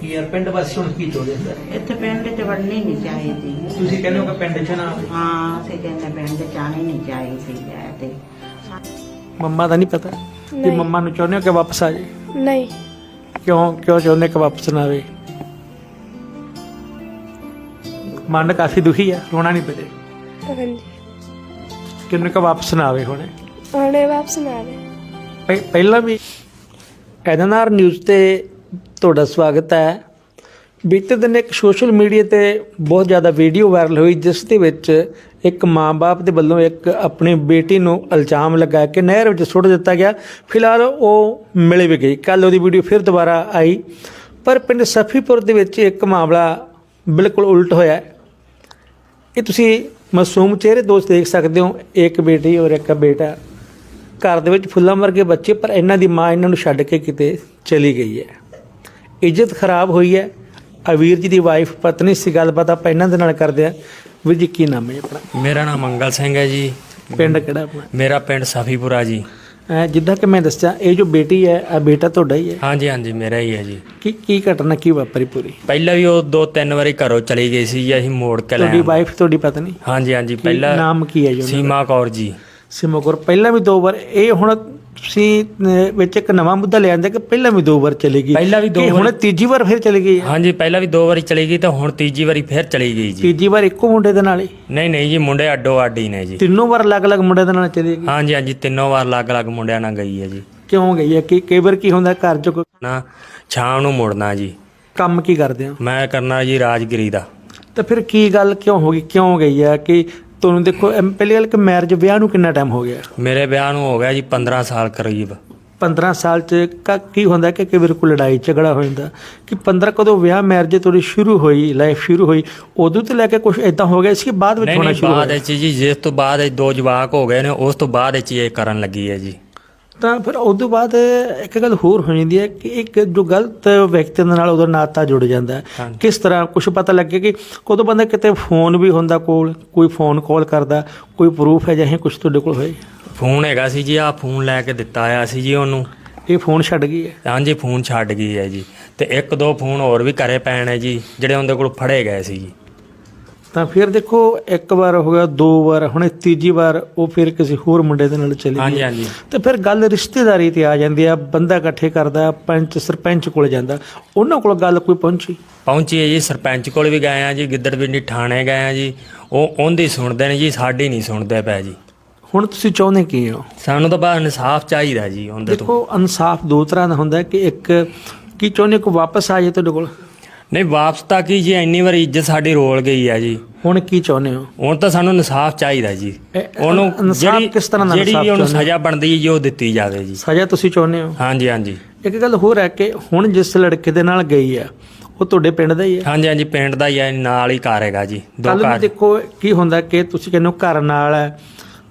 ਕੀ ਯਾਰ ਪਿੰਡ ਵਾਸੀ ਹੁਣ ਕੀ ਚਾਹੁੰਦੇ ਸਰ ਇੱਥੇ ਪਿੰਡ 'ਚ ਵੜਨੀ ਨਹੀਂ ਚਾਹੀਦੀ। ਤੁਸੀਂ ਕਹਿੰਦੇ ਹੋ ਕਿ ਪਿੰਡ 'ਚ ਨਾ। ਹਾਂ ਅਸੀਂ ਕਹਿੰਦੇ ਪਿੰਡ 'ਚ ਆਉਣੀ ਨਹੀਂ ਚਾਹੀਦੀ ਹੈ ਤੇ। ਮੰਮਾ ਦਾ ਨਹੀਂ ਪਤਾ ਕਿ ਨਹੀਂ। ਮੰਮਾ ਨੂੰ ਚਾਹੁੰਦੇ ਹੋ ਕਿ ਵਾਪਸ ਆ ਜਾਏ? ਨਹੀਂ। ਕਿਉਂ ਕਿਉਂ ਚਾਹੁੰਦੇ ਕਿ ਵਾਪਸ ਨਾ ਆਵੇ? ਮਨ ਕਾਫੀ ਦੁਖੀ ਹੈ ਰੋਣਾ ਨਹੀਂ ਪੜੇ ਹਾਂਜੀ। ਕਿੰਨੇ ਕੁ ਵਾਪਸ ਨਾ ਆਵੇ ਹੁਣੇ? ਹੁਣੇ ਵਾਪਸ ਨਾ ਆਵੇ। ਪਹਿ- ਪਹਿਲਾਂ ਵੀ ਐਨਐਨਆਰ ਨਿਊਜ਼ ਤੇ ਤੁਹਾਡਾ ਸਵਾਗਤ ਹੈ। ਬੀਤੇ ਦਿਨ ਇੱਕ ਸੋਸ਼ਲ ਮੀਡੀਆ ਤੇ ਬਹੁਤ ਜ਼ਿਆਦਾ ਵੀਡੀਓ ਵਾਇਰਲ ਹੋਈ, ਜਿਸ ਦੇ ਵਿੱਚ ਇੱਕ ਮਾਂ-ਬਾਪ ਦੇ ਵੱਲੋਂ ਇੱਕ ਆਪਣੀ ਬੇਟੀ ਨੂੰ ਇਲਜ਼ਾਮ ਲਗਾਇਆ ਕਿ ਨਹਿਰ ਵਿੱਚ ਸੁੱਟ ਦਿੱਤਾ ਗਿਆ। ਫਿਲਹਾਲ ਉਹ ਮਿਲ ਵੀ ਗਈ ਕੱਲ ਉਹਦੀ ਵੀਡੀਓ ਫਿਰ ਦੁਬਾਰਾ ਆਈ। ਪਰ ਪਿੰਡ ਸਫੀਪੁਰ ਦੇ ਵਿੱਚ ਇੱਕ ਮਾਮਲਾ ਬਿਲਕੁਲ ਉਲਟ ਹੋਇਆ ਇਹ ਤੁਸੀਂ ਮਾਸੂਮ ਚਿਹਰੇ ਦੋਸਤ ਦੇਖ ਸਕਦੇ ਹੋ। ਇੱਕ ਬੇਟੀ ਔਰ ਇੱਕ ਬੇਟਾ ਘਰ ਦੇ ਵਿੱਚ ਫੁੱਲਾਂ ਵਰਗੇ ਬੱਚੇ, ਪਰ ਇਹਨਾਂ ਦੀ ਮਾਂ ਇਹਨਾਂ ਨੂੰ ਛੱਡ ਕੇ ਕਿਤੇ ਚਲੀ ਗਈ ਹੈ। ਇੱਜ਼ਤ ਖਰਾਬ ਹੋਈ ਹੈ। ਅਵੀਰ ਜੀ ਦੀ ਵਾਈਫ ਪਤਨੀ ਸੀ ਗੱਲਬਾਤ ਆਪਾਂ ਇਹਨਾਂ ਦੇ ਨਾਲ ਕਰਦੇ ਆ ਵੀਰ ਜੀ ਕੀ ਨਾਮ ਹੈ ਜੀ ਆਪਣਾ? ਮੇਰਾ ਨਾਮ ਮੰਗਲ ਸਿੰਘ ਹੈ ਜੀ। ਪਿੰਡ ਕਿਹੜਾ ਆਪਣਾ? ਮੇਰਾ ਪਿੰਡ ਸਫੀਪੁਰਾ ਜੀ। ਅਹ ਜਿੱਦਾਂ ਕਿ ਮੈਂ ਦੱਸਿਆ ਇਹ ਜੋ ਬੇਟੀ ਹੈ ਆ ਬੇਟਾ ਤੁਹਾਡਾ ਹੀ ਹੈ? ਹਾਂਜੀ ਹਾਂਜੀ ਮੇਰਾ ਹੀ ਹੈ ਜੀ। ਕੀ ਕੀ ਘਟਨਾ ਕੀ ਵਾਪਰੀ ਪੂਰੀ? ਪਹਿਲਾਂ ਵੀ ਉਹ ਦੋ ਤਿੰਨ ਵਾਰੀ ਘਰੋਂ ਚਲੀ ਗਈ ਸੀ ਜੀ ਅਸੀਂ ਮੋੜ ਕੇ ਲੈ ਤੁਹਾਡੀ ਆਏ। ਵਾਈਫ ਤੁਹਾਡੀ ਪਤਨੀ? ਹਾਂਜੀ ਹਾਂਜੀ ਕੀ ਪਹਿਲਾਂ ਨਾਮ ਕੀ ਹੈ ਜੀ ਉਹਨਾਂ ਦਾ? ਸੀਮਾ ਕੌਰ ਜੀ। ਸਿਮੋਗੁਰ ਪਹਿਲਾਂ ਵੀ ਦੋ ਵਾਰ ਇਹ ਹੁਣ ਤੁਸੀਂ ਵਿੱਚ ਇੱਕ ਨਵਾਂ ਮੁੱਦਾ ਲਿਆਂਦਾ ਕਿ ਪਹਿਲਾਂ ਵੀ ਦੋ ਵਾਰ ਚਲੀ ਗਈ। ਪਹਿਲਾਂ ਵੀ ਦੋ ਕਿ ਹੁਣ ਵਾਰੀ- ਤੀਜੀ ਵਾਰ ਫਿਰ ਚਲੀ ਗਈ? ਹਾਂਜੀ ਪਹਿਲਾਂ ਵੀ ਦੋ ਵਾਰੀ ਚਲੀ ਗਈ ਤਾਂ ਹੁਣ ਤੀਜੀ ਵਾਰੀ ਫਿਰ ਚਲੀ ਗਈ ਜੀ। ਤੀਜੀ ਵਾਰ ਇੱਕੋ ਮੁੰਡੇ ਦੇ ਨਾਲ ਹੀ? ਨਹੀਂ ਨਹੀਂ ਜੀ ਮੁੰਡੇ ਅੱਡੋ ਅੱਡ ਹੀ ਨੇ ਜੀ। ਤਿੰਨੋਂ ਵਾਰ ਅਲੱਗ-ਅਲੱਗ ਮੁੰਡੇ ਦੇ ਨਾਲ ਚਲੀ ਗਈ? ਹਾਂਜੀ ਹਾਂਜੀ ਤਿੰਨੋਂ ਵਾਰ ਅਲੱਗ-ਅਲੱਗ ਮੁੰਡਿਆਂ ਨਾਲ ਗਈ ਹੈ ਜੀ। ਕਿਉਂ ਗਈ ਹੈ? ਕਿ ਕਈ ਵਾਰ ਕੀ ਹੁੰਦਾ ਘਰ 'ਚ ਕੋਈ ਨਾ ਸ਼ਾਮ ਨੂੰ ਮੁੜਨਾ ਜੀ। ਕੰਮ ਕੀ ਕਰਦੇ ਹੋ? ਮੈਂ ਕਰਨਾ ਜੀ ਰਾਜਗਿਰੀ ਦਾ। ਤਾਂ ਫਿਰ ਕੀ ਗੱਲ ਕਿਉਂ ਹੋ ਗਈ? ਕਿਉਂ ਗਈ ਹੈ ਕਿ ਤੁਹਾਨੂੰ ਦੇਖੋ ਅਮ, ਪਹਿਲੀ ਗੱਲ ਕਿ ਮੈਰਿਜ ਵਿਆਹ ਨੂੰ ਕਿੰਨਾ ਟਾਈਮ ਹੋ ਗਿਆ? ਮੇਰੇ ਵਿਆਹ ਨੂੰ ਹੋ ਗਿਆ ਜੀ 15 ਸਾਲ ਕਰੀਬ। 15 ਸਾਲ 'ਚ ਕ- ਕੀ ਹੁੰਦਾ ਕਿ ਕਈ ਵਾਰ ਕੋਈ ਲੜਾਈ ਝਗੜਾ ਹੋ ਜਾਂਦਾ। ਕਿ 15 ਕਦੋਂ ਵਿਆਹ ਮੈਰਿਜ ਤੁਹਾਡੀ ਸ਼ੁਰੂ ਹੋਈ ਲਾਈਫ ਸ਼ੁਰੂ ਹੋਈ ਉਦੋਂ ਤੋਂ ਲੈ ਕੇ ਕੁਝ ਇਦਾਂ ਹੋ ਗਿਆ ਸੀ ਕਿ ਬਾਅਦ ਵਿੱਚ ਨਹੀਂ ਹੋਣਾ ਨਹੀਂ ਸ਼ੁਰੂ ਬਾਅਦ ਹੋਇਆ? ਵਿੱਚ ਜੀ ਜਿਸ ਤੋਂ ਬਾਅਦ ਇਹ ਦੋ ਜਵਾਕ ਹੋ ਗਏ ਨੇ ਉਸ ਤੋਂ ਬਾਅਦ ਇਹ ਕਰਨ ਲੱਗੀ ਹੈ ਜੀ। ਤਾਂ ਫਿਰ ਉਦੋਂ ਬਾਅਦ ਇੱਕ ਗੱਲ ਹੋਰ ਹੋ ਜਾਂਦੀ ਹੈ ਕਿ ਇੱਕ ਜੋ ਗਲਤ ਵਿਅਕਤੀ ਦੇ ਨਾਲ ਉਹਦਾ ਨਾਤਾ ਜੁੜ ਜਾਂਦਾ। ਕਿਸ ਤਰ੍ਹਾਂ ਕੁਝ ਪਤਾ ਲੱਗੇ ਕਿ ਕਦੋਂ ਬੰਦਾ ਕਿਤੇ ਫੋਨ ਵੀ ਹੁੰਦਾ ਕੋਲ ਕੋਈ ਫੋਨ ਕਾਲ ਕਰਦਾ ਕੋਈ ਪ੍ਰੂਫ ਹੈ ਜਿਹੇ ਕੁਝ ਤੁਹਾਡੇ ਕੋਲ ਹੋਏ? ਫੋਨ ਹੈਗਾ ਸੀ ਜੀ ਆ ਫੋਨ ਲੈ ਕੇ ਦਿੱਤਾ ਆ ਸੀ ਜੀ ਉਹਨੂੰ। ਇਹ ਫੋਨ ਛੱਡ ਗਈ ਹੈ? ਹਾਂਜੀ ਫੋਨ ਛੱਡ ਗਈ ਹੈ ਜੀ। ਤੇ ਇੱਕ ਦੋ ਫੋਨ ਹੋਰ ਵੀ ਘਰੇ ਪੈਣ ਹੈ ਜੀ ਜਿਹੜੇ ਉਹਦੇ ਕੋਲ ਫੜੇ ਗਏ ਸੀ ਜੀ। ਤਾਂ ਫਿਰ ਦੇਖੋ ਇੱਕ ਵਾਰ ਹੋ ਗਿਆ ਦੋ ਵਾਰ ਹੁਣ ਇਹ ਤੀਜੀ ਵਾਰ ਉਹ ਫਿਰ ਕਿਸੇ ਹੋਰ ਮੁੰਡੇ ਦੇ ਨਾਲ ਚਲੀ ਹਾਂਜੀ ਗਈ। ਹਾਂਜੀ ਤੇ ਫਿਰ ਗੱਲ ਰਿਸ਼ਤੇਦਾਰੀ ਤੇ ਆ ਜਾਂਦੀ ਆ ਬੰਦਾ ਇਕੱਠੇ ਕਰਦਾ ਪੰਚ ਸਰਪੰਚ ਕੋਲ ਜਾਂਦਾ। ਉਹਨਾਂ ਕੋਲ ਗੱਲ ਕੋਈ ਪਹੁੰਚੀ? ਪਹੁੰਚੀ ਹੈ ਜੀ ਸਰਪੰਚ ਕੋਲ ਵੀ ਗਏ ਆ ਜੀ ਗਿੱਦੜਵਿੰਡੀ ਥਾਣੇ ਗਏ ਆ ਜੀ। ਉਹ ਉਹਦੀ ਸੁਣਦੇ ਨੇ ਜੀ ਸਾਡੀ ਨਹੀਂ ਸੁਣਦੇ ਪਏ ਜੀ। ਹੁਣ ਤੁਸੀਂ ਚਾਹੁੰਦੇ ਕੀ ਹੋ? ਸਾਨੂੰ ਤਾਂ ਬਸ ਇਨਸਾਫ ਚਾਹੀਦਾ ਜੀ ਉਹਦੇ ਤੋਂ। ਦੇਖੋ ਇਨਸਾਫ ਦੋ ਤਰ੍ਹਾਂ ਦਾ ਹੁੰਦਾ ਕਿ ਇੱਕ ਕੀ ਚਾਹੁੰਦੇ ਕੋ ਵਾਪਸ ਆ ਜਾਏ ਤੁਹਾਡੇ ਕੋਲ? ਨਹੀਂ ਵਾਪਸ ਤਾਂ ਕੀ ਜੀ ਇੰਨੀ ਵਾਰੀ ਇੱਜ਼ਤ ਸਾਡੀ ਰੋਲ ਗਈ ਹੈ ਜੀ। ਹੁਣ ਕੀ ਚਾਹੁੰਦੇ ਹੋ? ਹੁਣ ਤਾਂ ਸਾਨੂੰ ਇਨਸਾਫ ਚਾਹੀਦਾ ਜੀ। ਉਹਨੂੰ ਜਿਹੜੀ ਕਿਸ ਤਰ੍ਹਾਂ ਦਾ ਜਿਹੜੀ ਉਹਨੂੰ? ਸਜ਼ਾ ਬਣਦੀ ਹੈ ਜੀ ਉਹ ਦਿੱਤੀ ਜਾਵੇ ਜੀ। ਸਜ਼ਾ ਤੁਸੀਂ ਚਾਹੁੰਦੇ ਹੋ? ਹਾਂਜੀ ਹਾਂਜੀ। ਇੱਕ ਗੱਲ ਹੋਰ ਹੈ ਕਿ ਹੁਣ ਜਿਸ ਲੜਕੇ ਦੇ ਨਾਲ ਗਈ ਆ ਉਹ ਤੁਹਾਡੇ ਪਿੰਡ ਦਾ ਹੀ ਹੈ ਹਾਂਜੀ ਹਾਂਜੀ ਪਿੰਡ ਦਾ ਹੀ ਹੈ ਨਾਲ ਹੀ ਘਰ ਹੈਗਾ ਜੀ। ਦੋ ਘਰ। ਦੇਖੋ ਕੀ ਹੁੰਦਾ ਕਿ ਤੁਸੀਂ ਕਹਿੰਦੇ ਘਰ ਨਾਲ ਹੈ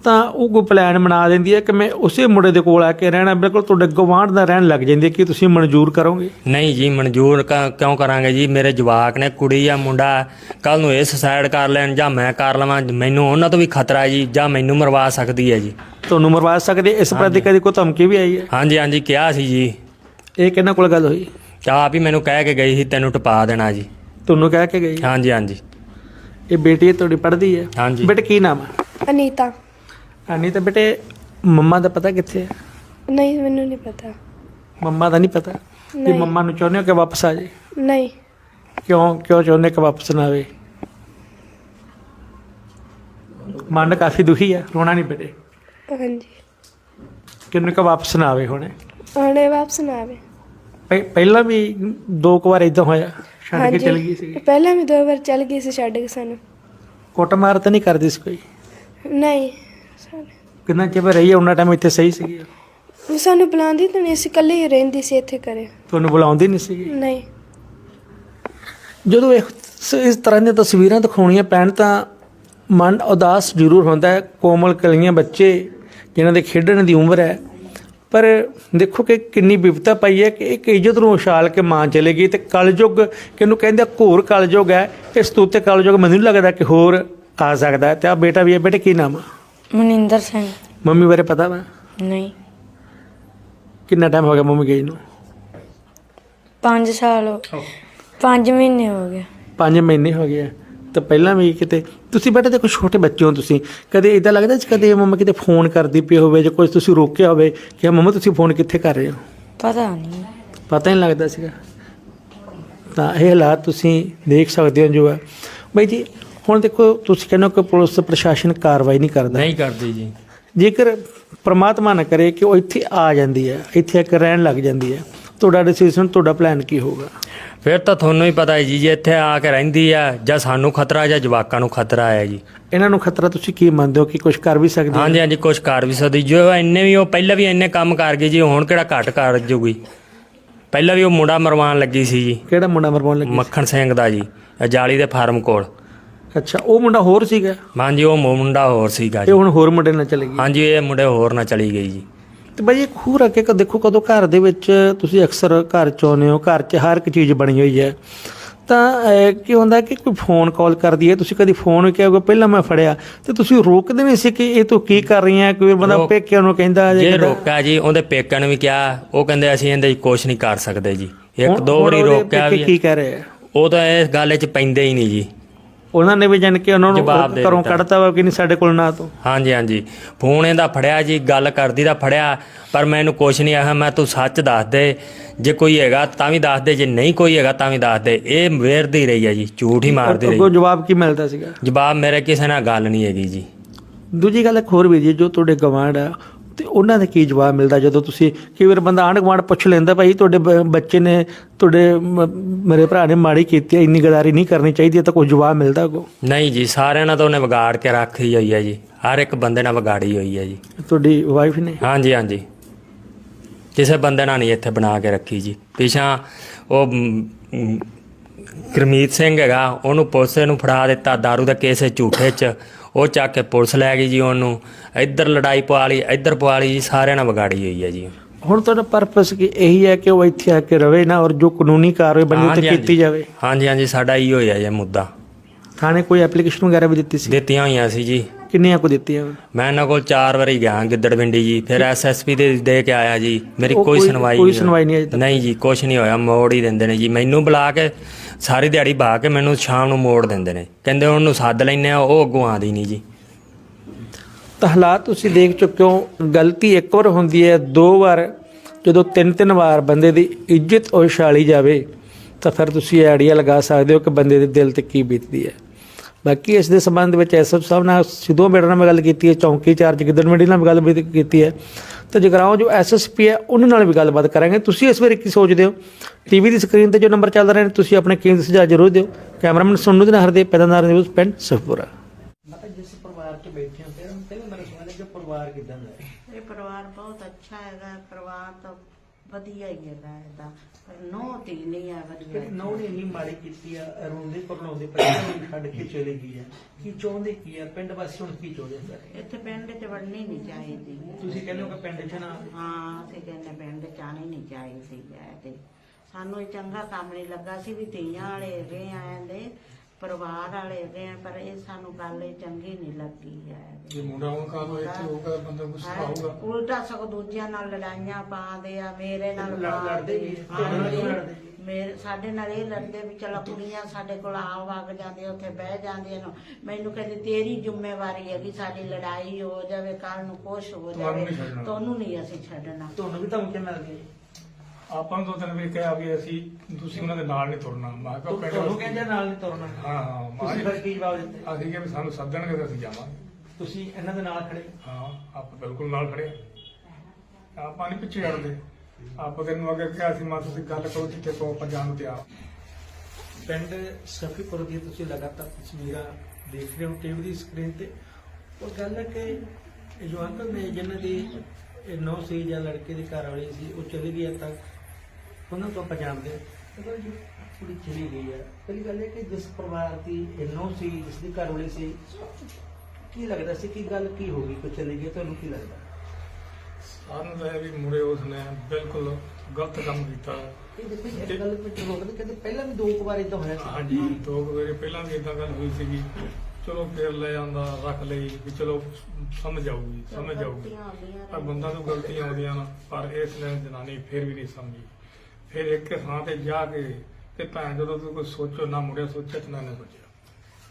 ਤਾਂ ਉਹ ਕੋਈ ਪਲਾਨ ਬਣਾ ਦਿੰਦੀ ਹੈ ਕਿ ਮੈਂ ਉਸੇ ਮੁੰਡੇ ਦੇ ਕੋਲ ਆ ਕੇ ਰਹਿਣਾ ਬਿਲਕੁਲ ਤੁਹਾਡੇ ਗਵਾਂਢ ਦਾ ਰਹਿਣ ਲੱਗ ਜਾਂਦੀ ਹੈ ਕਿ ਤੁਸੀਂ ਮਨਜ਼ੂਰ ਕਰੋਗੇ? ਨਹੀਂ ਜੀ ਮਨਜ਼ੂਰ ਕ- ਕਿਉਂ ਕਰਾਂਗੇ ਜੀ? ਮੇਰੇ ਜਵਾਕ ਨੇ ਕੁੜੀ ਆ ਮੁੰਡਾ ਕੱਲ ਨੂੰ ਇਹ ਸੁਸਾਇਡ ਕਰ ਲੈਣ ਜਾਂ ਮੈਂ ਕਰ ਲਵਾਂ ਮੈਨੂੰ ਉਹਨਾਂ ਤੋਂ ਵੀ ਖਤਰਾ ਹੈ ਜੀ ਜਾਂ ਮੈਨੂੰ ਮਰਵਾ ਸਕਦੀ ਹੈ ਜੀ। ਤੁਹਾਨੂੰ ਮਰਵਾ ਸਕਦੇ ਇਸ ਪ੍ਰਤੀ ਕਦੀ ਕੋਈ ਧਮਕੀ ਵੀ ਆਈ ਹੈ? ਹਾਂਜੀ ਹਾਂਜੀ ਕਿਹਾ ਸੀ ਜੀ। ਇਹ ਕਿਹਨਾਂ ਕੋਲ ਗੱਲ ਹੋਈ? ਤਾਂ ਆਪ ਹੀ ਮੈਨੂੰ ਕਹਿ ਕੇ ਗਈ ਸੀ ਤੈਨੂੰ ਟਪਾ ਦੇਣਾ ਜੀ। ਤੁਹਾਨੂੰ ਕਹਿ ਕੇ ਗਈ? ਹਾਂਜੀ ਹਾਂਜੀ। ਇਹ ਬੇਟੀ ਤੁਹਾਡੀ ਪੜ੍ਹਦੀ ਹੈ? ਹਾਂਜੀ। ਬੇਟੇ ਕੀ ਨਾਮ ਹੈ? ਅਨੀਤਾ। ਨਹੀਂ ਤਾਂ ਬੇਟੇ ਮੰਮਾ ਦਾ ਪਤਾ ਕਿੱਥੇ ਹੈ ਨਹੀਂ ਮੈਨੂੰ ਨਹੀਂ ਪਤਾ। ਮੰਮਾ ਦਾ ਨਹੀਂ ਪਤਾ? ਕਿ ਨਹੀਂ। ਮੰਮਾ ਨੂੰ ਚਾਹੁੰਦੇ ਹੋ ਕਿ ਵਾਪਸ ਆ ਜਾਏ ਨਹੀਂ। ਕਿਉਂ ਕਿਉਂ ਚਾਹੁੰਦੇ ਕਿ ਵਾਪਸ ਨਾ ਆਵੇ? ਮਨ ਕਾਫੀ ਦੁਖੀ ਹੈ ਰੋਣਾ ਨਹੀਂ ਬੇਟੇ। ਹਾਂਜੀ। ਕਿੰਨੇ ਕਿ ਵਾਪਸ ਨਾ ਆਵੇ ਹੁਣੇ? ਹੁਣੇ ਵਾਪਸ ਨਾ ਆਵੇ। ਪਹਿ- ਪਹਿਲਾਂ ਵੀ ਦੋ ਕੁ ਵਾਰ ਇਦਾਂ ਹੋਇਆ ਛੱਡ ਕੇ ਚਲ ਗਈ ਸੀ ਪਹਿਲਾਂ ਵੀ ਦੋ ਵਾਰ ਚੱਲ ਗਈ ਸੀ ਛੱਡ ਕੇ ਸਾਨੂੰ। ਕੁੱਟਮਾਰ ਤਾਂ ਨਹੀਂ ਕਰਦੀ ਸੀ ਕੋਈ? ਨਹੀਂ। ਸਾਨੂੰ- ਕਿੰਨਾ ਚਿਰ ਰਹੀ ਹੈ ਉਹਨਾਂ ਟਾਈਮ ਇੱਥੇ ਸਹੀ ਸੀਗੀ? ਉਹ ਸਾਨੂੰ ਬੁਲਾਉਂਦੀ ਤਾਂ ਨਹੀਂ ਸੀ ਇਕੱਲੇ ਹੀ ਰਹਿੰਦੀ ਸੀ ਇੱਥੇ ਕਰੇ ਤੁਹਾਨੂੰ ਬੁਲਾਉਂਦੀ ਨਹੀਂ ਸੀਗੀ? ਨਹੀਂ। ਜਦੋਂ ਇਹ ਇਸ ਤਰ੍ਹਾਂ ਦੀਆਂ ਤਸਵੀਰਾਂ ਦਿਖਾਉਣੀਆਂ ਪੈਣ ਤਾਂ ਮਨ ਉਦਾਸ ਜ਼ਰੂਰ ਹੁੰਦਾ ਹੈ। ਕੋਮਲ ਕਲੀਆਂ ਬੱਚੇ ਜਿਨ੍ਹਾਂ ਦੇ ਖੇਡਣ ਦੀ ਉਮਰ ਹੈ। ਪਰ ਦੇਖੋ ਕਿ ਕਿੰਨੀ ਵਿਪਤਾ ਪਈ ਹੈ ਕਿ ਇੱਕ ਇੱਜ਼ਤ ਨੂੰ ਉਛਾਲ ਕੇ ਮਾਂ ਚਲੇ ਗਈ ਤੇ ਕਲਯੁੱਗ ਕਿਹਨੂੰ ਕਹਿੰਦੇ ਆ, ਘੋਰ ਕਲਯੁੱਗ ਹੈ। ਇਸ ਤੋਂ ਉੱਤੇ ਕਲਯੁੱਗ ਮੈਨੂੰ ਨਹੀਂ ਲੱਗਦਾ ਕਿ ਹੋਰ ਆ ਸਕਦਾ ਹੈ। ਤੇ ਆ ਬੇਟਾ ਵੀ ਹੈ। ਬੇਟੇ ਕੀ ਨਾਮ ਆ? ਮਨਿੰਦਰ ਸਿੰਘ। ਮੰਮੀ ਬਾਰੇ ਪਤਾ ਵਾ? ਨਹੀਂ। ਕਿੰਨਾ ਟਾਈਮ ਹੋ ਗਿਆ ਮੰਮੀ ਗਈ ਨੂੰ? 5 ਸਾਲ ਹੋ- 5 ਮਹੀਨੇ ਹੋ ਗਏ। 5 ਮਹੀਨੇ ਹੋ ਗਏ ਆ। ਤਾਂ ਪਹਿਲਾਂ ਵੀ ਕਿਤੇ ਤੁਸੀਂ ਬੇਟਾ ਦੇਖੋ ਛੋਟੇ ਬੱਚੇ ਹੋ ਤੁਸੀਂ। ਕਦੇ ਇਦਾਂ ਲੱਗਦਾ ਕਦੇ ਮੰਮਾ ਕਿਤੇ ਫੋਨ ਕਰਦੀ ਪਈ ਹੋਵੇ ਜਾਂ ਕੁਝ ਤੁਸੀਂ ਰੋਕਿਆ ਹੋਵੇ ਕਿ ਮੰਮਾ ਤੁਸੀਂ ਫੋਨ ਕਿੱਥੇ ਕਰ ਰਹੇ ਹੋ? ਪਤਾ ਨਹੀਂ ਪਤਾ ਹੀ ਨਹੀਂ ਲੱਗਦਾ ਸੀਗਾ। ਤਾਂ ਇਹ ਹਾਲਾਤ ਤੁਸੀਂ ਦੇਖ ਸਕਦੇ ਹੋ ਜੋ ਹੈ ਬਈ ਜੀ ਹੁਣ ਦੇਖੋ ਤੁਸੀਂ ਕਹਿੰਦੇ ਹੋ ਕਿ ਪੁਲਿਸ ਪ੍ਰਸ਼ਾਸਨ ਕਾਰਵਾਈ ਨਹੀਂ ਕਰਦਾ। ਨਹੀਂ ਕਰਦੀ ਜੀ। ਜੇਕਰ ਪ੍ਰਮਾਤਮਾ ਨਾ ਕਰੇ ਕਿ ਉਹ ਇੱਥੇ ਆ ਜਾਂਦੀ ਹੈ ਇੱਥੇ ਆ ਕੇ ਰਹਿਣ ਲੱਗ ਜਾਂਦੀ ਹੈ ਤੁਹਾਡਾ ਡਿਸੀਜਨ ਤੁਹਾਡਾ ਪਲਾਨ ਕੀ ਹੋਊਗਾ? ਫਿਰ ਤਾਂ ਤੁਹਾਨੂੰ ਹੀ ਪਤਾ ਹੈ ਜੀ ਜੇ ਇੱਥੇ ਆ ਕੇ ਰਹਿੰਦੀ ਆ ਜਾਂ ਸਾਨੂੰ ਖਤਰਾ ਜਾਂ ਜਵਾਕਾਂ ਨੂੰ ਖਤਰਾ ਹੈ ਜੀ। ਇਹਨਾਂ ਨੂੰ ਖਤਰਾ ਤੁਸੀਂ ਕੀ ਮੰਨਦੇ ਹੋ ਕਿ ਕੁਝ ਕਰ ਵੀ ਸਕਦੇ ਹਾਂਜੀ ਹਾਂਜੀ ਕੁਛ ਕਰ ਵੀ ਸਕਦੀ। ਜੋ ਇੰਨੇ ਵੀ ਉਹ ਪਹਿਲਾਂ ਵੀ ਇੰਨੇ ਕੰਮ ਕਰ ਗਈ ਜੀ ਹੁਣ ਕਿਹੜਾ ਘੱਟ ਕਰ ਜੂਗੀ? ਪਹਿਲਾਂ ਵੀ ਉਹ ਮੁੰਡਾ ਮਰਵਾਉਣ ਲੱਗੀ ਸੀ ਜੀ। ਕਿਹੜਾ ਮੁੰਡਾ ਮਰਵਾਉਣ ਲੱਗਾ ਮੱਖਣ ਸਿੰਘ ਦਾ ਜੀ ਜਾਲੀ ਦੇ ਫਾਰਮ ਕੋਲ। ਅੱਛਾ ਉਹ ਮੁੰਡਾ ਹੋਰ ਸੀਗਾ? ਹਾਂਜੀ ਉਹ ਮੁੰਡਾ ਹੋਰ ਸੀਗਾ ਜੀ। ਹੁਣ ਹੋਰ ਮੁੰਡੇ ਨਾਲ ਚਲੇ ਗਈ? ਹਾਂਜੀ ਇਹ ਮੁੰਡੇ ਹੋਰ ਨਾ ਚਲੀ ਗਈ ਜੀ। ਤੇ ਬਾਈ ਇੱਕ ਹੋਰ ਅੱਗੇ ਕ ਦੇਖੋ ਕਦੋਂ ਘਰ ਦੇ ਵਿੱਚ ਤੁਸੀਂ ਅਕਸਰ ਘਰ ਚ ਆਉਂਦੇ ਹੋ ਘਰ 'ਚ ਹਰ ਇੱਕ ਚੀਜ਼ ਬਣੀ ਹੋਈ ਹੈ। ਤਾਂ ਅਹ, ਕੀ ਹੁੰਦਾ ਕਿ ਕੋਈ ਫੋਨ ਕਾਲ ਕਰਦੀ ਹੈ ਤੁਸੀਂ ਕਦੀ ਫੋਨ ਕਿਹਾ ਹੋਊਗਾ ਪਹਿਲਾਂ ਮੈਂ ਫੜਿਆ ਤੇ ਤੁਸੀਂ ਰੋਕਦੇ ਨਹੀਂ ਸੀ ਕਿ ਇਹ ਤੂੰ ਕੀ ਕਰ ਰਹੀ ਹੈ ਕੋਈ ਬੰਦਾ ਰੋਕ- ਪੇਕਿਆਂ ਨੂੰ ਕਹਿੰਦਾ ਜਾਂ ਕਿੱਦਾਂ? ਰੋਕਿਆ ਜੀ ਉਹਦੇ ਪੇਕਿਆਂ ਨੇ ਵੀ ਕਿਹਾ ਉਹ ਕਹਿੰਦੇ ਅਸੀਂ ਇਹਦੇ ਕੁਝ ਨਹੀਂ ਕਰ ਸਕਦੇ ਜੀ। ਇੱਕ ਹੁਣ- ਦੋ ਹੁਣ ਵਾਰੀ ਉਹਦੇ ਰੋਕਿਆ ਪੇਕੇ ਵੀ ਕੀ ਕਹਿ ਰਹੇ ਉਹ ਤਾਂ ਇਸ ਗੱਲ 'ਚ ਪੈਂਦੇ ਹੀ ਨਹੀਂ ਜੀ। ਉਹਨਾਂ ਨੇ ਵੀ ਜਾਣ ਕੇ ਉਹਨਾਂ ਨੂੰ ਜਵਾਬ ਦੇ ਘਰੋਂ ਦਿੱਤਾ। ਕੱਢਤਾ ਵਾ ਕਿ ਨਹੀਂ ਸਾਡੇ ਕੋਲ ਨਾ ਤੂੰ। ਹਾਂਜੀ ਹਾਂਜੀ। ਫੋਨ ਇਹਦਾ ਫੜਿਆ ਜੀ ਗੱਲ ਕਰਦੀ ਦਾ ਫੜਿਆ ਪਰ ਮੈਨੂੰ ਕੁਛ ਨਹੀਂ ਆਇਆ ਮੈਂ ਤੂੰ ਸੱਚ ਦੱਸ ਦੇ। ਜੇ ਕੋਈ ਹੈਗਾ ਤਾਂ ਵੀ ਦੱਸ ਦੇ ਜੇ ਨਹੀਂ ਕੋਈ ਹੈਗਾ ਤਾਂ ਵੀ ਦੱਸ ਦੇ। ਇਹ ਵੇਰਦੀ ਰਹੀ ਹੈ ਜੀ ਝੂਠ ਹੀ ਮਾਰਦੀ ਅੱਗੋਂ ਰਹੀ ਜਵਾਬ ਕੀ ਮਿਲਦਾ ਸੀਗਾ? ਜਵਾਬ ਮੇਰੇ ਕਿਸੇ ਨਾਲ ਗੱਲ ਨਹੀਂ ਹੈਗੀ ਜੀ। ਦੂਜੀ ਗੱਲ ਇੱਕ ਹੋਰ ਵੀ ਜੀ ਜੋ ਤੁਹਾਡੇ ਗਵਾਂਢ ਆ ਤੇ ਉਹਨਾਂ ਦਾ ਕੀ ਜਵਾਬ ਮਿਲਦਾ? ਜਦੋਂ ਤੁਸੀਂ ਕਈ ਵਾਰ ਬੰਦਾ ਆਂਢ ਗੁਆਂਢ ਪੁੱਛ ਲੈਂਦਾ ਭਾਈ ਤੁਹਾਡੇ ਬੱਚੇ ਨੇ ਤੁਹਾਡੇ ਮੇਰੇ ਭਰਾ ਨੇ ਮਾੜੀ ਕੀਤੀ ਹੈ ਇੰਨੀ ਗਦਾਰੀ ਨਹੀਂ ਕਰਨੀ ਚਾਹੀਦੀ ਤਾਂ ਕੋਈ ਜਵਾਬ ਮਿਲਦਾ ਕੋ ਨਹੀਂ ਜੀ ਸਾਰਿਆਂ ਨਾਲ ਤਾਂ ਉਹਨੇ ਵਿਗਾੜ ਕੇ ਰੱਖੀ ਹੋਈ ਹੈ ਜੀ। ਹਰ ਇੱਕ ਬੰਦੇ ਨਾਲ ਵਿਗਾੜੀ ਹੋਈ ਹੈ ਜੀ। ਤੁਹਾਡੀ ਵਾਈਫ ਨੇ? ਹਾਂਜੀ ਹਾਂਜੀ। ਕਿਸੇ ਬੰਦੇ ਨਾਲ ਨਹੀਂ ਇੱਥੇ ਬਣਾ ਕੇ ਰੱਖੀ ਜੀ। ਪਿਛਾਂ ਉਹ ਗੁਰਮੀਤ ਸਿੰਘ ਹੈਗਾ ਉਹਨੂੰ ਪੁਲਿਸ ਨੂੰ ਫੜਾ ਦਿੱਤਾ दारू ਦਾ ਕੇਸ ਝੂਠੇ ਚ। ਉਹ ਚੱਕ ਕੇ ਪੁਲਿਸ ਲੈ ਗਈ ਜੀ ਉਹਨੂੰ। ਇੱਧਰ ਲੜਾਈ ਪਵਾ ਲਈ ਇੱਧਰ ਪਵਾ ਲਈ ਜੀ ਸਾਰਿਆਂ ਨਾਲ ਵਿਗਾੜੀ ਹੋਈ ਹੈ ਜੀ। ਹੁਣ ਤੁਹਾਡਾ ਪਰਪਸ ਕੀ? ਇਹੀ ਹੈ ਕਿ ਉਹ ਇੱਥੇ ਆ ਕੇ ਰਵੇ ਨਾ ਔਰ ਜੋ ਕਾਨੂੰਨੀ ਕਾਰਵਾਈ ਬਣੀ ਤੇ ਹਾਂਜੀ, ਕੀਤੀ ਜਾਵੇ। ਹਾਂਜੀ। ਹਾਂਜੀ ਸਾਡਾ ਇਹੀ ਹੋਇਆ ਜੀ ਮੁੱਦਾ। ਥਾਣੇ ਕੋਈ ਐਪਲੀਕੇਸ਼ਨ ਵਗੈਰਾ ਵੀ ਦਿੱਤੀ ਸੀ? ਦਿੱਤੀਆਂ ਹੋਈਆਂ ਸੀ ਜੀ। ਕਿੰਨੀਆਂ ਕੋ ਦਿੱਤੀਆਂ? ਮੈਂ ਇਹਨਾਂ ਕੋਲ ਚਾਰ ਵਾਰੀ ਗਿਆ ਗਿੱਦੜਵਿੰਡੀ ਜੀ। ਫਿਰ ਐਸਐਸਪੀ ਦੇ ਦੇ ਕੇ ਆਇਆ ਜੀ। ਮੇਰੀ ਉਹ ਕੋਈ ਕੋਈ- ਸੁਣਵਾਈ ਕੋਈ ਹੋਈ। ਸੁਣਵਾਈ ਨਹੀਂ ਅਜੇ ਤੱਕ। ਨਹੀਂ ਜੀ ਕੁਝ ਨਹੀਂ ਹੋਇਆ ਮੋੜ ਹੀ ਦਿੰਦੇ ਨੇ ਜੀ। ਮੈਨੂੰ ਬੁਲਾ ਕੇ ਸਾਰੀ ਦਿਹਾੜੀ ਬਹਾ ਕੇ ਮੈਨੂੰ ਸ਼ਾਮ ਨੂੰ ਮੋੜ ਦਿੰਦੇ ਨੇ। ਕਹਿੰਦੇ ਉਹਨੂੰ ਸੱਦ ਲੈਨੇ ਆ ਉਹ ਅੱਗੋਂ ਆਦੀ ਨਹੀਂ ਜੀ। ਤਾਂ ਹਾਲਾਤ ਤੁਸੀਂ ਦੇਖ ਚੁੱਕੇ ਹੋ, ਗਲਤੀ ਇੱਕ ਵਾਰ ਹੁੰਦੀ ਹੈ, ਦੋ ਵਾਰ, ਜਦੋਂ ਤਿੰਨ ਤਿੰਨ ਵਾਰ ਬੰਦੇ ਦੀ ਇੱਜ਼ਤ ਉਛਾਲੀ ਜਾਵੇ, ਤਾਂ ਫਿਰ ਤੁਸੀਂ ਆਈਡੀਆ ਲਗਾ ਸਕਦੇ ਹੋ ਕਿ ਬੰਦੇ ਦੇ ਦਿਲ ਤੇ ਕੀ ਬੀਤਦੀ ਹੈ। ਬਾਕੀ ਇਸ ਦੇ ਸੰਬੰਧ ਵਿੱਚ ਐਸਐਫ ਸਾਹਿਬ ਨਾਲ ਸਿੱਧੂ ਮੇੜੇ ਨਾਲ ਮੈਂ ਗੱਲ ਕੀਤੀ ਹੈ ਚੌਂਕੀ ਚਾਰਜ ਗਿੱਦੜਮੰਡੀ ਨਾਲ ਵੀ ਗੱਲ ਵੀ ਕੀਤੀ ਹੈ। ਤਾਂ ਜਗਰਾਉਂ ਜੋ ਐਸਐਸਪੀ ਹੈ ਉਹਨਾਂ ਨਾਲ ਵੀ ਗੱਲਬਾਤ ਕਰਾਂਗੇ। ਤੁਸੀਂ ਇਸ ਬਾਰੇ ਕੀ ਸੋਚਦੇ ਹੋ? ਟੀਵੀ ਦੀ ਸਕਰੀਨ ਤੇ ਜੋ ਨੰਬਰ ਚੱਲ ਰਹੇ ਨੇ ਤੁਸੀਂ ਆਪਣੇ ਕੀਮਤੀ ਸੁਝਾਅ ਜ਼ਰੂਰ ਦਿਓ। ਕੈਮਰਾਮੈਨ ਸੋਨੂ ਦੇ ਨਾਲ ਹਰਦੇ ਪੈਦਾਨਾਰ ਨਿਊਜ਼ ਪਿੰਡ ਸਫਪੁਰਾ ਮਾਤਾ ਜਿਸ ਪਰਿਵਾਰ 'ਚ ਬੈਠੇ ਹੋ ਪਹਿਲਾਂ ਪਹਿਲਾਂ ਮੇਰੇ ਸੁਣਿਆ ਕਿ ਪਰਿਵਾਰ ਕਿਦਾਂ ਦਾ ਹੈ? ਇਹ ਪਰਿਵਾਰ ਬਹੁਤ ਅੱਛਾ ਹੈਗਾ। ਪਰਿਵਾਰ ਤਾਂ ਵਧੀਆ ਹੀ ਹੈਗਾ ਇਹਦਾ ਨੋ ਤੀ ਨਹੀਂ ਹੈ ਵਧੀਆ ਨੌ ਨੇ ਇੰਨੀ ਮਾੜੀ ਕੀਤੀ ਆ ਰੋਂਦੇ ਪਰਲਾਉਂਦੇ ਪਹਿਲਾਂ ਵੀ ਛੱਡ ਕੇ ਚਲੀ ਗਈ ਆ। ਕੀ ਚਾਹੁੰਦੇ ਕੀ ਆ? ਪਿੰਡ ਵਾਸੀ ਹੁਣ ਕੀ ਚਾਹੁੰਦੇ ਸਾਰੇ? ਇੱਥੇ ਪਿੰਡ 'ਚ ਵੜਨੀ ਨਹੀਂ ਚਾਹੀਦੀ। ਤੁਸੀਂ ਕਹਿੰਦੇ ਹੋ ਕਿ ਪਿੰਡ 'ਚ ਨਾ ਹਾਂ ਅਸੀਂ ਕਹਿੰਦੇ ਪਿੰਡ 'ਚ ਆਣੀ ਨਹੀਂ ਚਾਹੀਦੀ ਹੈ ਤੇ ਸਾਨੂੰ ਇਹ ਚੰਗਾ ਕੰਮ ਨਹੀਂ ਲੱਗਾ ਸੀ ਵੀ ਧੀਆਂ ਵਾਲੇ ਹੈਗੇ ਆਂ ਦੇ ਪਰਿਵਾਰ ਵਾਲੇ ਹੈਗੇ ਆ ਪਰ ਇਹ ਸਾਨੂੰ ਗੱਲ ਇਹ ਚੰਗੀ ਨਹੀਂ ਲੱਗੀ ਹੈ। ਜੇ ਮੁੰਡਾ ਉਹ ਕੰਮ ਇੱਥੇ ਹੋਊਗਾ ਬੰਦਾ ਗੁੱਸਾ ਹੈਂ? ਆਊਗਾ ਉਲਟਾ ਸਗੋਂ ਦੂਜਿਆਂ ਨਾਲ ਲੜਾਈਆਂ ਪਾਉਂਦੇ ਆ ਮੇਰੇ ਨਾਲ ਲੜ- ਪਾਉਂਦੇ ਲੜਦੇ ਵੀ ਜੀ? ਮੇਰੇ ਸਾਡੇ ਨਾਲ ਇਹ ਲੜਦੇ ਵੀ ਚਲੋ ਕੁੜੀਆਂ ਸਾਡੇ ਕੋਲ ਆ ਵਗ ਜਾਂਦੀਆਂ ਉੱਥੇ ਬਹਿ ਜਾਂਦੀਆਂ ਨੇ ਮੈਨੂੰ ਕਹਿੰਦੇ ਤੇਰੀ ਜ਼ਿੰਮੇਵਾਰੀ ਹੈ ਕਿ ਸਾਡੀ ਲੜਾਈ ਹੋ ਜਾਵੇ ਕੱਲ ਨੂੰ ਕੁਛ ਹੋ ਤੁਹਾਨੂੰ ਜਾਵੇ। ਨਹੀਂ ਛੱਡਣਾ। ਤੁਹਾਨੂੰ ਨਹੀਂ ਅਸੀਂ ਛੱਡਣਾ। ਤੁਹਾਨੂੰ ਵੀ ਧਮਕੀ ਮਿਲ ਗਈ ਆਪਾਂ ਨੂੰ ਦੋ ਤਿੰਨ ਵਾਰੀ ਕਿਹਾ ਵੀ ਅਸੀਂ ਤੁਸੀਂ ਉਹਨਾਂ ਦੇ ਨਾਲ ਨਹੀਂ ਤੁਰਨਾ। ਮੈਂ ਕਿਹਾ ਪਿੰਡ ਤੁਹਾਨੂੰ ਕਹਿੰਦੇ ਨਾਲ ਨਹੀਂ ਤੁਰਨਾ? ਹਾਂ ਹਾਂ ਤੁਸੀਂ ਫਿਰ ਕੀ ਜਵਾਬ ਦਿੱਤੇ? ਅਸੀਂ ਕਿਹਾ ਵੀ ਸਾਨੂੰ ਸੱਦਣਗੇ ਤਾਂ ਅਸੀਂ ਜਾਵਾਂਗੇ। ਤੁਸੀਂ ਇਹਨਾਂ ਦੇ ਨਾਲ ਖੜੇ? ਹਾਂ ਆਪਾਂ ਬਿਲਕੁਲ ਨਾਲ ਖੜੇ ਹਾਂ। ਆਪਾਂ ਨਹੀਂ ਪਿੱਛੇ ਹਟਦੇ। ਆਪਾਂ ਤੈਨੂੰ ਅੱਗੇ ਕਿਹਾ ਸੀ ਮਾਂ ਤੁਸੀਂ ਗੱਲ ਕਰੋ ਜਿੱਥੇ ਤੋਂ ਆਪਾਂ ਜਾਣ ਨੂੰ ਤਿਆਰ। ਪਿੰਡ ਸਫੀਪੁਰ ਦੀ ਤੁਸੀਂ ਲਗਾਤਾਰ ਤਸਵੀਰਾਂ ਦੇਖ ਰਹੇ ਹੋ ਟੀਵੀ ਦੀ ਸਕਰੀਨ ਤੇ। ਉਹ ਗੱਲ ਹੈ ਕਿ ਇਹ ਜੋ ਅੰਕਲ ਨੇ ਜਿਨ੍ਹਾਂ ਦੀ ਨੌ ਸੀ ਜਾਂ ਲੜਕੇ ਦੀ ਘਰ ਵਾਲੀ ਸੀ ਉਹ ਚਲੀ ਗਈ ਹੈ ਤਾਂ ਉਹਨਾਂ ਤੋਂ ਆਪਾਂ ਜਾਣਦੇ ਹਾਂ। ਪਰ ਜੋ ਕੁੜੀ ਚਲੀ ਗਈ ਹੈ ਪਹਿਲੀ ਗੱਲ ਇਹ ਕਿ ਜਿਸ ਪਰਿਵਾਰ ਦੀ ਨੌ ਸੀ ਜਿਸ ਦੀ ਘਰ ਵਾਲੀ ਸੀ ਕੀ ਲੱਗਦਾ ਸੀ ਕਿ ਗੱਲ ਕੀ ਹੋ ਗਈ ਕੋਈ ਚਲੀ ਗਈ ਤੁਹਾਨੂੰ ਕੀ ਲੱਗਦਾ? ਸਾਨੂੰ ਤਾਂ ਇਹ ਵੀ ਮੁੰਡੇ ਉਸ ਨੇ ਬਿਲਕੁਲ ਗਲਤ ਕੰਮ ਕੀਤਾ। ਇਹ ਦੇਖੋ ਜੀ, ਇਹ ਗੱਲ ਵਿੱਚ ਰੋਕਦੇ ਕਹਿੰਦੇ ਪਹਿਲਾਂ ਵੀ ਦੋ ਕੁ ਵਾਰ ਇਦਾਂ ਹੋਇਆ ਸੀ। ਹਾਂਜੀ ਦੋ ਕੁ ਵਾਰੀ ਪਹਿਲਾਂ ਵੀ ਇਦਾਂ ਗੱਲ ਹੋਈ ਸੀਗੀ। ਚਲੋ ਫੇਰ ਲੈ ਜਾਂਦਾ ਰੱਖ ਲਈ ਵੀ ਚਲੋ ਸਮਝ ਆਊਗੀ ਸਮਝ ਆਊਗੀ। ਗਲਤੀਆਂ ਹੁੰਦੀਆਂ ਪਰ ਬੰਦਾ ਤੋਂ ਗਲਤੀਆਂ ਆਉਂਦੀਆਂ ਨਾ ਪਰ ਇਸ ਨੇ ਜਨਾਨੀ ਫਿਰ ਵੀ ਨਹੀਂ ਸਮਝੀ। ਫਿਰ ਇੱਕ ਥਾਂ ਤੇ ਜਾ ਕੇ ਤੇ ਭੈਣ ਜਦੋਂ ਤੂੰ ਕੋਈ ਸੋਚੋ ਨਾ ਮੁੰਡਿਆ ਸੋਚਿਆ ਤੇ ਨਾ ਸੋਚਿਆ।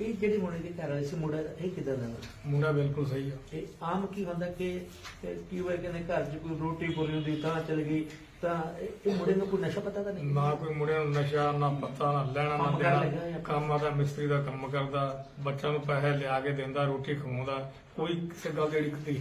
ਇਹ ਜਿਹੜੀ ਮੁੰਡੇ ਦੀ ਘਰ ਵਾਲੀ ਸੀ ਮੁੰਡਾ ਇਹ ਕਿਦਾਂ ਦਾ ਵਾ? ਮੁੰਡਾ ਬਿਲਕੁਲ ਸਹੀ ਆ। ਇਹ ਆਮ ਕੀ ਹੁੰਦਾ ਕਿ ਕਿ ਕੀ ਹੋਇਆ ਕਹਿੰਦੇ ਘਰ 'ਚ ਕੋਈ ਰੋਟੀ ਪੂਰੀ ਹੁੰਦੀ ਤਾਂ ਚਲ ਗਈ ਤਾਂ ਇਹ ਇਹ ਮੁੰਡੇ ਨੂੰ ਕੋਈ ਨਸ਼ਾ ਪਤਾ ਤਾਂ ਨਹੀਂ? ਨਾ ਕੋਈ ਮੁੰਡਿਆਂ ਨੂੰ ਨਸ਼ਾ ਨਾ ਪੱਤਾ ਨਾ ਲੈਣਾ ਨਾ ਕੰਮ ਲੱਗਾ ਦੇਣਾ। ਕੰਮ ਆਦਾ ਮਿਸਤਰੀ ਦਾ ਕੰਮ ਕਰਦਾ ਬੱਚਿਆਂ ਨੂੰ ਪੈਸੇ ਲਿਆ ਕੇ ਦਿੰਦਾ ਰੋਟੀ ਖਵਾਉਂਦਾ ਕੋਈ ਕਿਸੇ ਗੱਲ ਦੀ ਅੜਿੱਕ ਨਹੀਂ